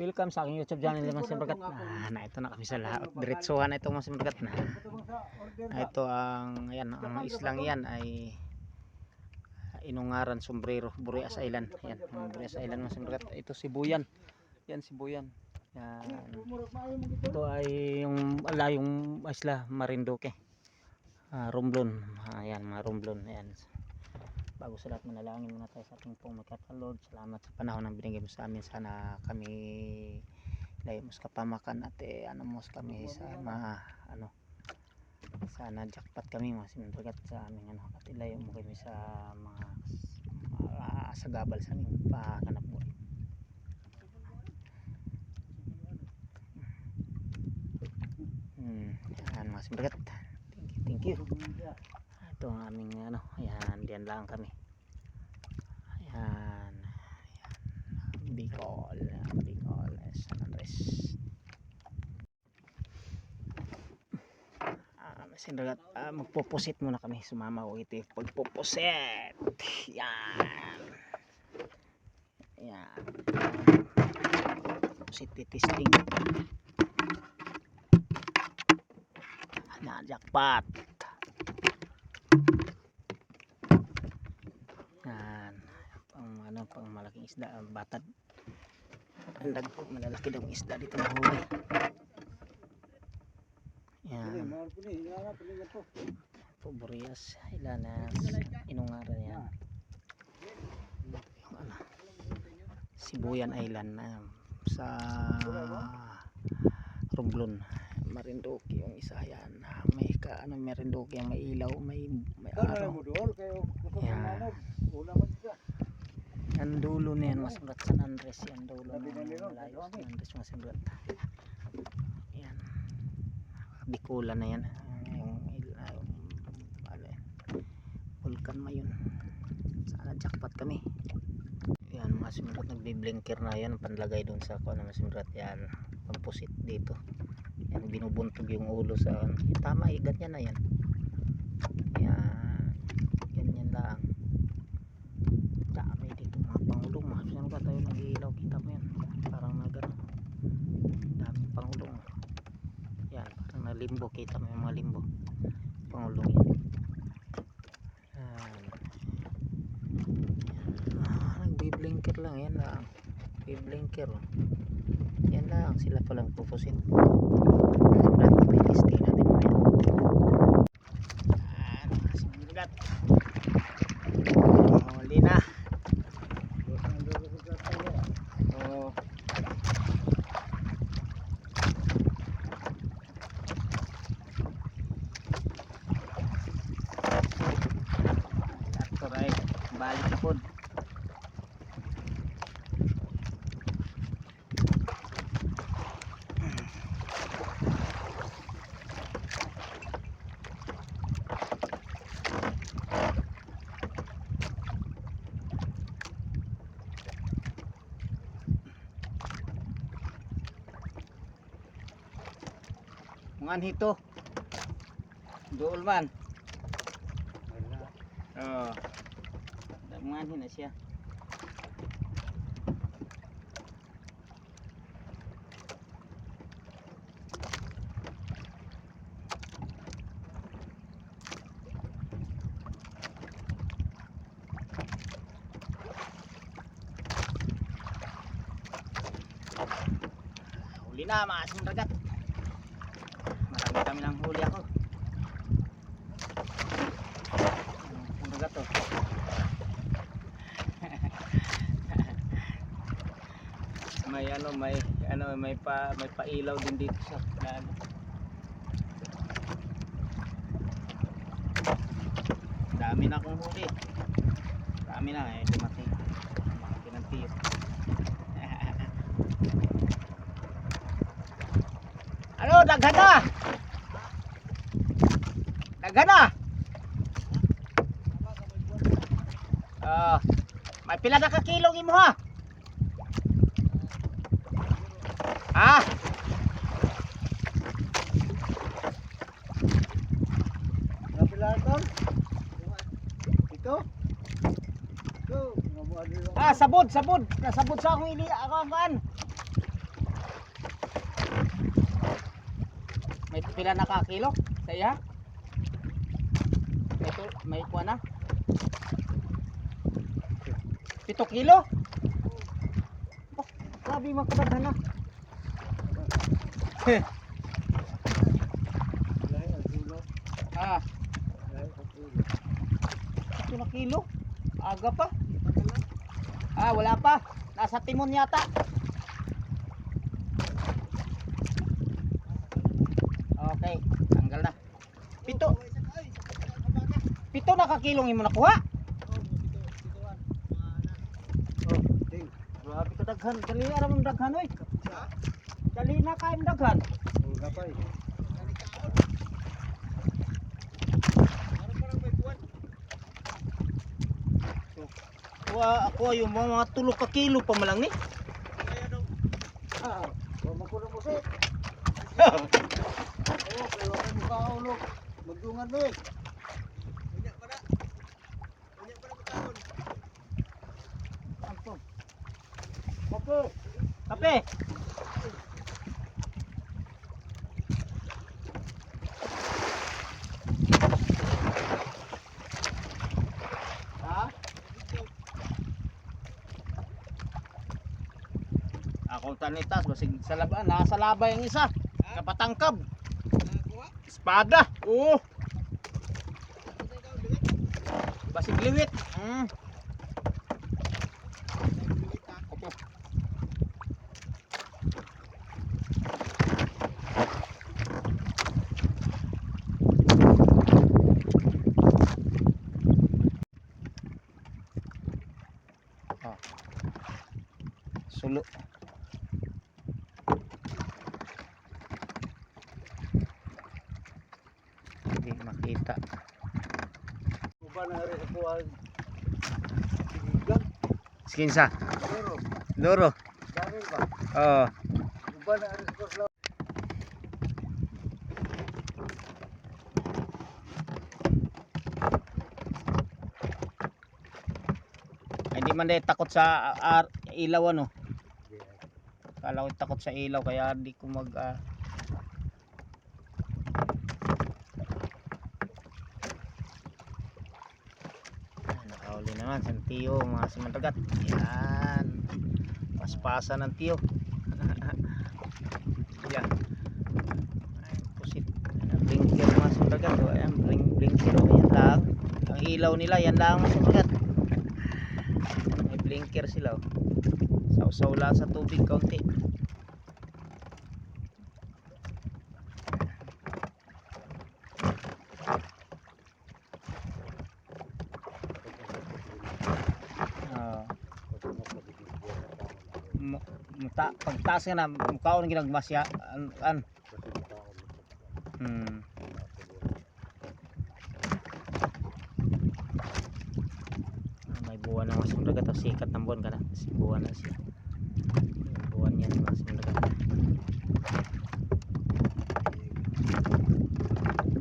Welcome sa aking YouTube channel mga simbagat. Ah, na ito na kami sa lahat. Diretsuhan na ito mga simbagat na. na ito ang ayan ang islang yan ay ah, inungaran sombrero Boreas Island. Yan, ang Boreas Island mga simbagat. Ito Sibuyan. Yan Sibuyan. Yan. Ito ay yung ala yung isla Marinduque. Ah, Romblon. Ayan, mga Romblon. Ayan. Bago sa lahat manalangin muna tayo sa ating pong magkata Lord. Salamat sa panahon na binigay mo sa amin. Sana kami layo mo sa kapamakan at eh, ano mo kami sa mga ano sana jackpot kami mga sinundagat sa aming ano at ilayo mo kami sa mga uh, sagabal sa aming pakanap buhay. Hmm, yan mga sinundagat. Thank you, thank you. Ito ang aming ano, ayan, diyan lang kami. Ayan, ayan. Bicol, Bicol, San Andres. Ah, masindagat, ah, magpupusit muna kami. Sumama ko ito. yung Pagpupusit. Yan. Yan. Pusit testing. Na jackpot. Yan. Pang ano, pang malaking isda, ah, batad. Ang dag malalaki daw ang isda dito na huli. Yan. Po Boreas Ilanas Inungaran yan. Yung ano, Sibuyan Island na sa Romblon. Marinduque yung isa yan. May ka ano Marinduque may ilaw, may may araw. Yan. Yan dulo na yan, mas murat San Andres yan dulo na malayo San Andres mas murat. Yan. Bikulan na yan. Yung, ah, yung ano yan. Vulkan ma yun. Sana jackpot kami. Yan mga simrat nagbi-blinker na yan panlagay doon sa kuno mga simrat yan. Pampusit dito. Yan binubuntog yung ulo sa. Yung tama eh, ganyan na. Yan. Ganyan lang dami dito mga pangulong mga saan ba tayo nag-iilaw kita mo yan parang na gano'n dami pangulong yan parang na limbo kita mo yung mga limbo. Pangulong yan. Ah, nagbi-blinker lang yan lang. Biblinker oh. yan lang sila palang pupusin. Brad, may testing natin mo yan yan mga sinulat huli na Oh. Ato ray balik na pod. Mungan hito. Dool man. Oh. Mungan na siya. Huli na mga kami ng huli ako. Ang dagat to. May ano, may ano, may pa may pailaw din dito sa daan. Dami na akong huli. Dami na eh, dumating. Mga kinantiyo. ano, daghan na! Daghan na! Ah, may pila na ka kilo imo ha? Ah! Ah, sabod, sabod. Nasabod sa akong ini ako ang kaan. May pila na ka kilo sa iya? May to, may kuha na. 7 kilo? Oh, grabe mga kabadhan na. Ah, pito na kilo? Aga pa? Ah, wala pa. Nasa timon yata. Okay, tanggal na. Pito. Pito na kakilong imo nakuha. Oh, daghan. Dali na ramon daghan oy. Dali na kaim daghan. Oh, gapay. Kuha ako yung mga, tulo ka kilo pa malang ni. Ah, wa mo sa. Oh, kay wa mo ka ulo. Magdungan mo eh. Okay. Kape. Ha? Ako tanitas basig sa laban, nasa labay ang isa. Kapatangkab. Espada. Oo. Basig liwit. Mm. Sulo. Hindi makita. Skinsa. Pero, Duro. dami ba? Oh. Uban na rin ako sa Ay di man dahil takot sa ar- ilaw ano. Kala ko takot sa ilaw kaya di ko mag ah, Ah, Naman sa tiyo mga simandagat. Yan. Paspasa ng tiyo. Yan. Ay, pusit. Blinker mga simandagat. O, Ayan, blink, blinker. Yan lang. Ang ilaw nila, yan lang mga simandagat. May blinker sila. oh. Sausaw lang sa tubig kaunti. Ah. Mu- muta pagtaas ka na mukhaon ginagmasya an, an hmm. Ah, may buwan na mas dagat o sikat ng buwan ka na si buwan na siya May buwan yan mas dagat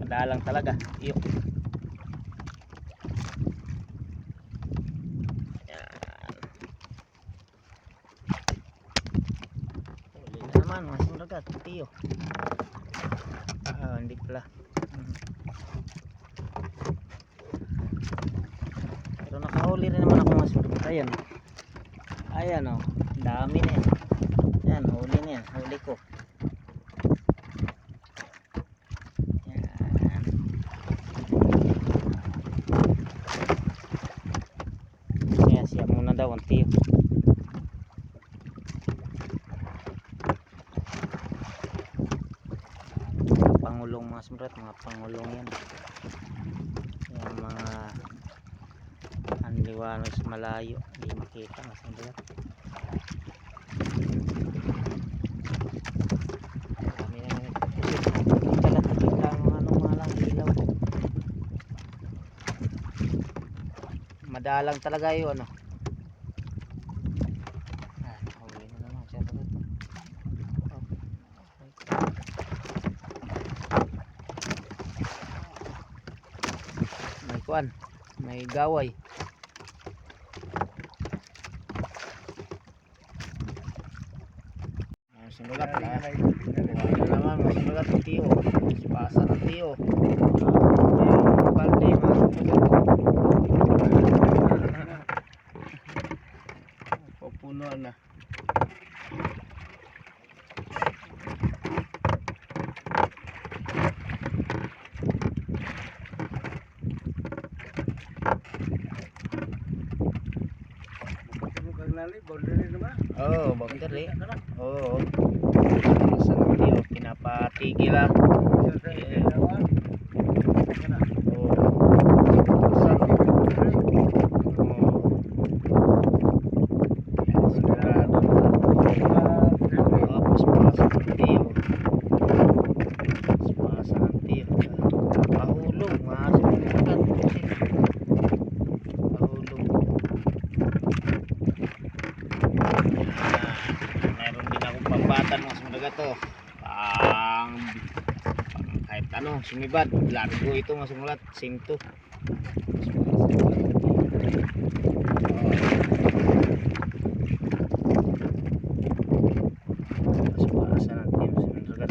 madalang talaga iyo yan Huli na naman dagat tiyo ah hindi pala Mhm. Pero nakahuli rin naman ako mga surut. Ayan. Ayan o. Oh. Dami na yan. Ayan, huli na yan. Huli ko. Yan. Kaya siya muna daw ang tiyo. Mga pangulong mga sumrat, mga pangulong yan. Yan mga ang liwanag sa malayo hindi makita mga ano lang ilaw. Madalang talaga yun ano ah huli na naman siya bagat oh. may kuan may gaway Ah, Sinagat na. Naman, mas nagat ang tiyo. Pasa ng tiyo. Yung balde, mga Pupuno na. Boundary naman. Oo, oh, boundary. Oo. Pasa ng tiyo. Pinapatigil ah. Eh, Oo. Pasa ng Oo. Sigurado na. Tapos pasa ng tiyo. Tapos pasa ng tiyo. Pahulog, mga sinukat. Pahulog. Ah, meron din akong sumaga to. Pang, pang kahit ano, sumibad. Largo ito mga sumulat. Mas pasa natin sumagat.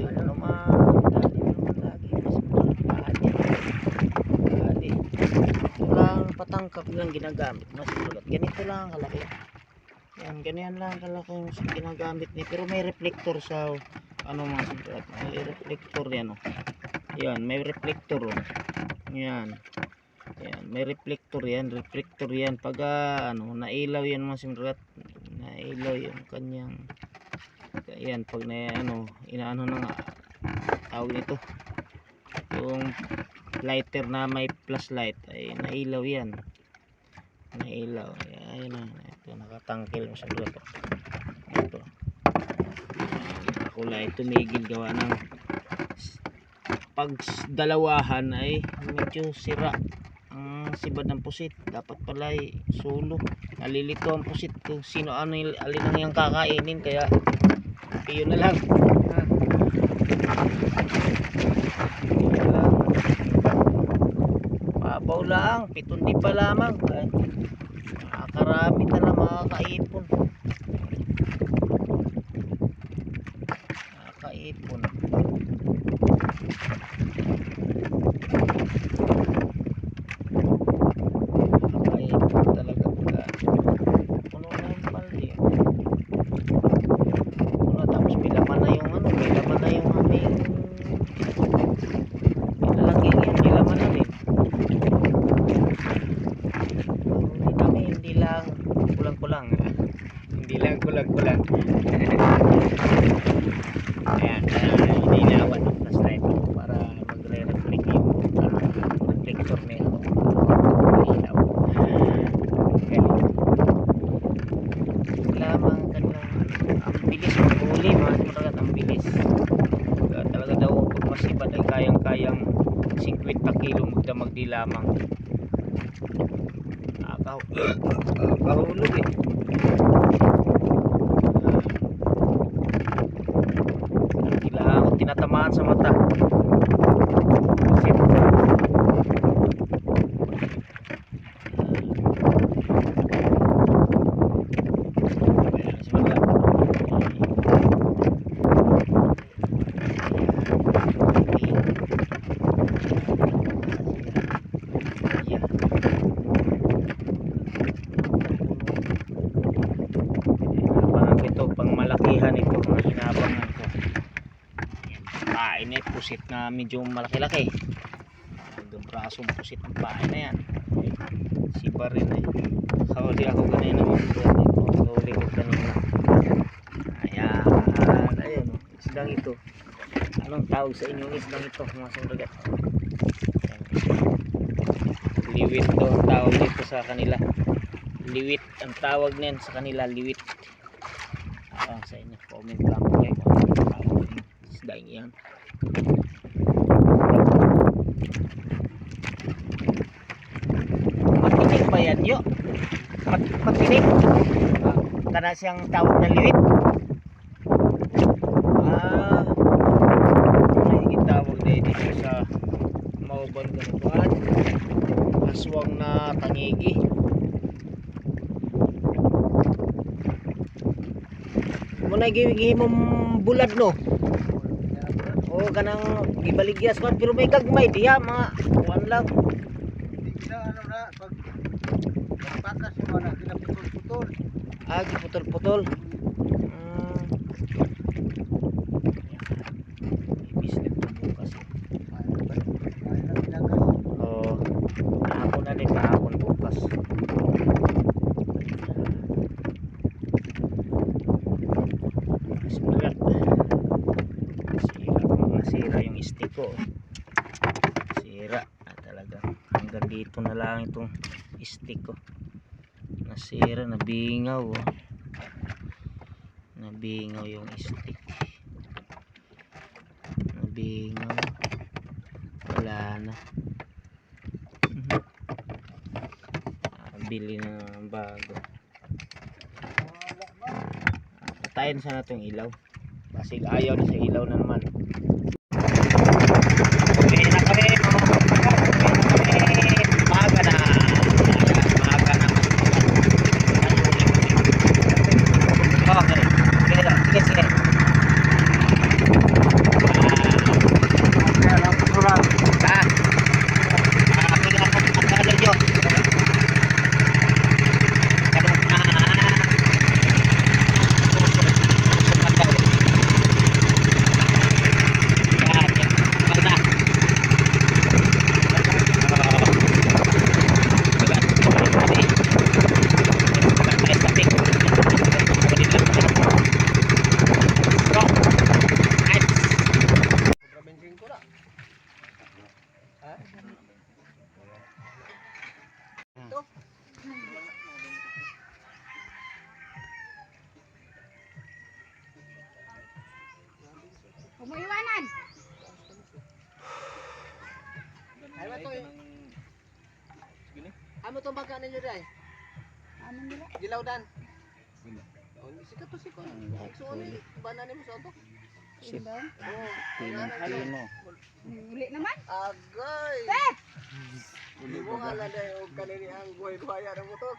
Ano naman, dali naman lagi mas mahali. Mahali. Ito patangkap lang ginagamit mas sulat. Ganito lang kalaki. Yan, ganyan lang kalaki yung ginagamit niya. Pero may reflector sa ano mga sulat. May reflector yan oh. Yan, may reflector oh. Yan. Yan, may reflector yan, reflector yan. Pag ah, ano, nailaw yan mga sulat. Nailaw yung kanyang yan pag na ano inaano na nga tawag nito yung lighter na may flashlight ay nailaw yan nailaw ayan na. Ito nakatangkil sa luto ito. Lang tumigil gawa ng pag dalawahan ay medyo sira. Ang sibad ng pusit. Dapat pala ay solo nalilito ang pusit. Kung sino ano alin ang yung kakainin kaya yun na lang Ah. Yun na lang. Pabaw lang, pitong di pa lamang. Ay, Nakakarami na lang makakaipon. Nakakaipon. Nakakaipon talaga. Puno na yung balde. Puno, tapos may laman na yung ano, may laman na yung aming Lalaki yan, may laman na rin. Hindi namin, hindi lang kulang-kulang. Hindi lang kulang-kulang. Ayan, uh, inilawan ng flashlight para magre-reflect yung ano, reflector na ito. Ilaw. Galing. Lamang kanilang ang bilis ng huli, mga kumaragat ang bilis. Kaya talaga daw pag masipad ay kayang-kayang 50 kilo magdamag di lamang. Nakakaw kahulog eh. Ah. Tinatamaan sa mata. Shit. Ayan, simula. Yeah. Hinabangan ko ito, pang malakihan ito, mga hinabangan ko. Yan, pain eh, pusit na medyo malaki-laki. Hanggang brasong pusit ang pain na yan. Siba rin eh. Kahuli ako kanina mga. Kahuli ko kanina. Ayan, ayun, oh, isdang ito. Anong tawag sa inyong isdang ito, mga sumragat? Ayan. Liwit daw ang tawag dito sa kanila liwit ang tawag niyan sa kanila liwit ah, sa inyo comment lang kayo kung ano tawag ng isdaing yan Makinig ba yan yo? Mat makinig? Uh, ah, kana siyang tawag na liwit? Ah, may gitawag na dito sa mauban ganituan. Aswang na tangigi. Muna gihimong bulad no. O kanang gibaligyas man pero may gagmay diha mga kuan lang. Sila ano na, pag yung mga kinaputol-putol. Ah, putol-putol. Mm. Ibis na bukas. Ay, na ginagawa. Oo. Kahapon na din, kahapon bukas. Nasira. Nasira. Nasira yung stick ko. Sira. Ah, talaga. Hanggang dito na lang itong stick ko. Nasira, nabingaw. Oh. Nabingaw yung stick. Nabingaw. Wala na. Bili na bago. Patayin sana itong ilaw. Kasi ayaw na sa ilaw na naman. Uwi na kami. mga kapatid. Uwi na kami. Maaga na. Maaga na. Okay. Sige lang. Sige, sige. Kaya lang po lang. Ah. Ah, kaya ako magkakala nyo. Ganun na. Yan, yan. Wala na. Oo. Wala. Wala. Wala. Wala. Bro. Nice. Sobra benzin ko na. Ha? Ito. Umuiwanan. Ay, ba ito eh. Ano itong baga ninyo dahil? Ano nila? Gilaw dan. Oh, sikat to sikon. Iksuon ni banana mo sa. Shit. Indong. Oh, Pinang pino. Uli naman. agay. Hindi mo nga lang dahil og kanini ang buhay-buhaya ng motor.